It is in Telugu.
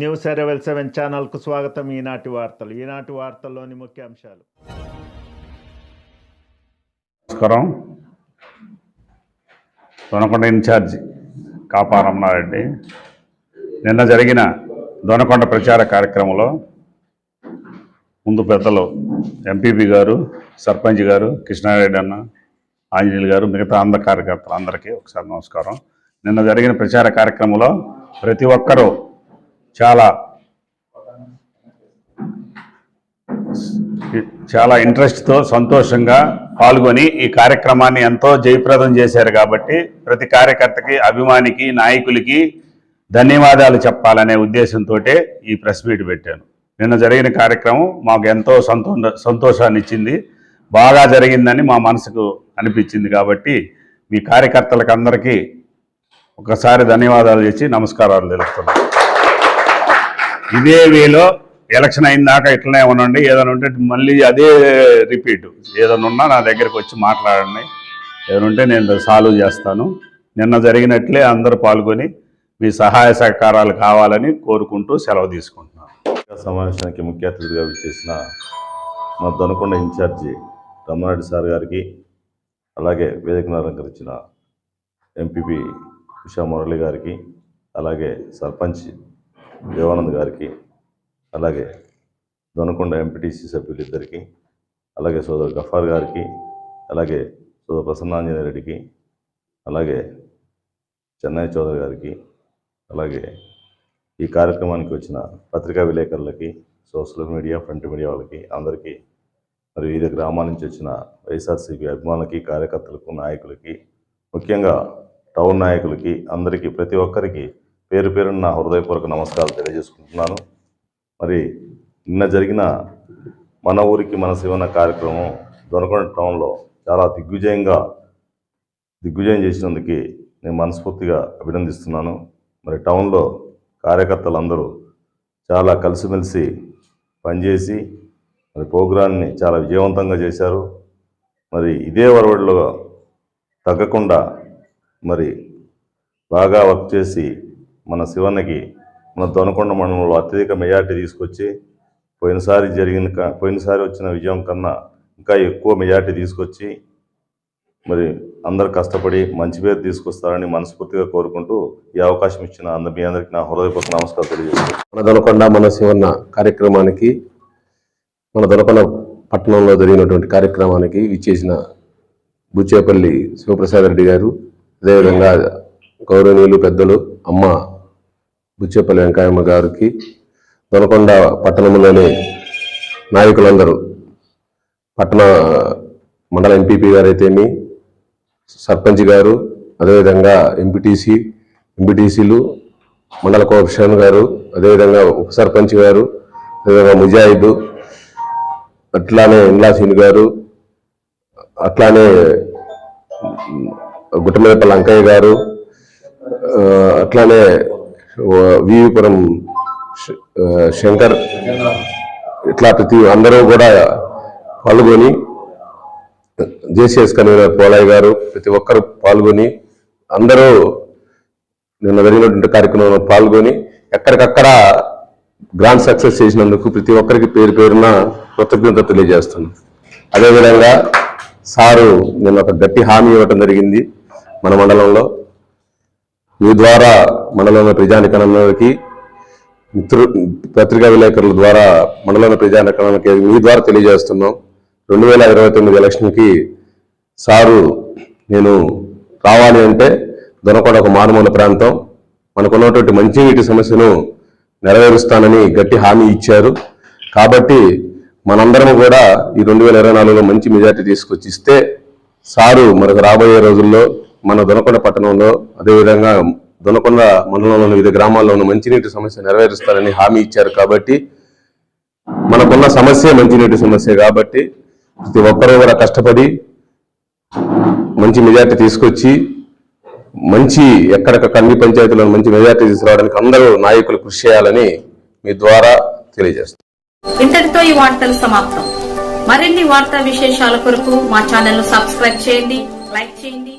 న్యూస్ ఎరవెల్ సెవెన్ ఛానల్కు స్వాగతం ఈనాటి వార్తలు. ఈనాటి వార్తల్లోని ముఖ్యాంశాలు నమస్కారం. Donakonda in charge Kapa Ramanareddy. నిన్న జరిగిన దొనకొండ ప్రచార కార్యక్రమంలో ముందు పెద్దలు ఎంపీపీ గారు సర్పంచ్ గారు కృష్ణారెడ్డి అన్న ఆంజనేయులు గారు మిగతా అందరి కార్యకర్తలు అందరికీ ఒకసారి నమస్కారం. నిన్న జరిగిన ప్రచార కార్యక్రమంలో ప్రతి ఒక్కరూ చాలా చాలా ఇంట్రెస్ట్తో సంతోషంగా పాల్గొని ఈ కార్యక్రమాన్ని ఎంతో జయప్రదం చేశారు కాబట్టి ప్రతి కార్యకర్తకి అభిమానికి నాయకులకి ధన్యవాదాలు చెప్పాలనే ఉద్దేశంతో ఈ ప్రెస్ మీట్ పెట్టాను. నిన్న జరిగిన కార్యక్రమం మాకు ఎంతో సంతో సంతోషాన్ని ఇచ్చింది బాగా జరిగిందని మా మనసుకు అనిపించింది కాబట్టి మీ కార్యకర్తలకు అందరికీ ఒకసారి ధన్యవాదాలు చేసి నమస్కారాలు తెలుపుతున్నాను. ఇదే వేలో ఎలక్షన్ అయిన దాకా ఇట్లనే ఉండండి. ఏదైనా ఉంటే మళ్ళీ అదే రిపీట్. ఏదైనా ఉన్నా నా దగ్గరికి వచ్చి మాట్లాడండి. ఏదైనా ఉంటే నేను సాల్వ్ చేస్తాను. నిన్న జరిగినట్లే అందరూ పాల్గొని మీ సహాయ సహకారాలు కావాలని కోరుకుంటూ సెలవు తీసుకుంటున్నాను. సమావేశానికి ముఖ్య అతిథిగా విచ్చేసిన మా దొనకొండ ఇన్ఛార్జి రమణారెడ్డి సార్ గారికి అలాగే వేదికను అలంకరించిన ఎంపీపీ ఉషా మురళి గారికి అలాగే సర్పంచ్ దేవానంద్ గారికి అలాగే దొనకొండ ఎంపీటీసీ సభ్యులిద్దరికి అలాగే సోదరు గఫార్ గారికి అలాగే సోదరు ప్రసన్నాంజనేయ రెడ్డికి అలాగే చెన్నై చౌదరి గారికి అలాగే ఈ కార్యక్రమానికి వచ్చిన పత్రికా విలేకరులకి సోషల్ మీడియా ఫ్రంట్ మీడియా వాళ్ళకి అందరికీ మరియు వివిధ గ్రామాల నుంచి వచ్చిన వైఎస్ఆర్సీపీ అభిమానులకి కార్యకర్తలకు నాయకులకి ముఖ్యంగా టౌన్ నాయకులకి అందరికీ ప్రతి ఒక్కరికి పేరు పేరున నా హృదయపూర్వక నమస్కారాలు తెలియజేసుకుంటున్నాను. మరి నిన్న జరిగిన మన ఊరికి మన శివన కార్యక్రమం దొనకొండ టౌన్లో చాలా దిగ్విజయంగా దిగ్విజయం చేసినందుకు నేను మనస్ఫూర్తిగా అభినందిస్తున్నాను. మరి టౌన్లో కార్యకర్తలందరూ చాలా కలిసిమెలిసి పనిచేసి మరి ప్రోగ్రాన్ని చాలా విజయవంతంగా చేశారు. మరి ఇదే వరవడిలో తగ్గకుండా మరి బాగా వర్క్ చేసి మన శివన్నకి మన దొనకొండ మండలంలో అత్యధిక మెజార్టీ తీసుకొచ్చి పోయినసారి జరిగిన పోయినసారి వచ్చిన విజయం కన్నా ఇంకా ఎక్కువ మెజార్టీ తీసుకొచ్చి మరి అందరు కష్టపడి మంచి పేరు తీసుకొస్తారని మనస్ఫూర్తిగా కోరుకుంటూ ఈ అవకాశం ఇచ్చిన అంద మీ అందరికీ నా హృదయపూర్వక నమస్కారం తెలియజేస్తాను మన దొనకొండ మన శివన్న కార్యక్రమానికి మన దొనకొండ పట్టణంలో జరిగినటువంటి కార్యక్రమానికి ఇచ్చేసిన బుచ్చేపల్లి శివప్రసాద్ రెడ్డి గారు అదేవిధంగా గౌరవనీయులు పెద్దలు అమ్మ బుచ్చేపల్లి వెంకయ్యమ్మ గారికి దొనకొండ పట్టణంలోని నాయకులందరూ పట్టణ మండల ఎంపీపీ గారైతేమి సర్పంచ్ గారు అదేవిధంగా ఎంపీటీసీ ఎంపీటీసీలు మండల కోఆప్షన్ గారు అదేవిధంగా ఉప సర్పంచ్ గారు అదేవిధంగా ముజాయిద్ అట్లానే ఇంలాసీన్ గారు అట్లానే గుట్టమేపల్లి అంకయ్య గారు అట్లానే వివిపురం శంకర్ ఇట్లా ప్రతి అందరూ కూడా పాల్గొని జేసీఎస్ కన్వీనర్ పోలయ్య గారు ప్రతి ఒక్కరు పాల్గొని అందరూ నిన్న జరిగినటువంటి కార్యక్రమంలో పాల్గొని ఎక్కడికక్కడ గ్రాండ్ సక్సెస్ చేసినందుకు ప్రతి ఒక్కరికి పేరు పేరున కృతజ్ఞత తెలియజేస్తున్నాను అదేవిధంగా సారు నిన్న ఒక గట్టి హామీ ఇవ్వటం జరిగింది మన మండలంలో. మీ ద్వారా మండలంలో ప్రజానికణంలోకి మిత్రు పత్రికా విలేకరుల ద్వారా మండలంలో ప్రజానికరణకి మీ ద్వారా తెలియజేస్తున్నాం. రెండు వేల ఇరవై తొమ్మిది ఎలక్షన్కి సారు నేను రావాలి అంటే దొనకొండ ఒక మారుమూల ప్రాంతం. మనకున్నటువంటి మంచినీటి సమస్యను నెరవేరుస్తానని గట్టి హామీ ఇచ్చారు. కాబట్టి మనందరం కూడా ఈ రెండు వేల ఇరవై నాలుగులో మంచి మెజార్టీ తీసుకొచ్చి ఇస్తే సారు మనకు రాబోయే రోజుల్లో మన దొనకొండ పట్టణంలో అదేవిధంగా దొనకొండ మండలంలోని వివిధ గ్రామాల్లోనూ మంచినీటి సమస్య నెరవేరుస్తారని హామీ ఇచ్చారు కాబట్టి మనకున్న సమస్య మంచినీటి సమస్య కాబట్టి ప్రతి ఒక్కరూ కూడా కష్టపడి మంచి మెజార్టీ తీసుకొచ్చి మంచి ఎక్కడికక్కడ అన్ని పంచాయతీలను మంచి మెజార్టీ తీసుకురావడానికి అందరూ నాయకులు కృషి చేయాలని మీ ద్వారా తెలియజేస్తాం. ఇంతటితో ఈ వార్తలు సమాప్తం. మరిన్ని వార్తా విశేషాల కొరకు మా ఛానల్ సబ్స్క్రైబ్ చేయండి లైక్ చేయండి.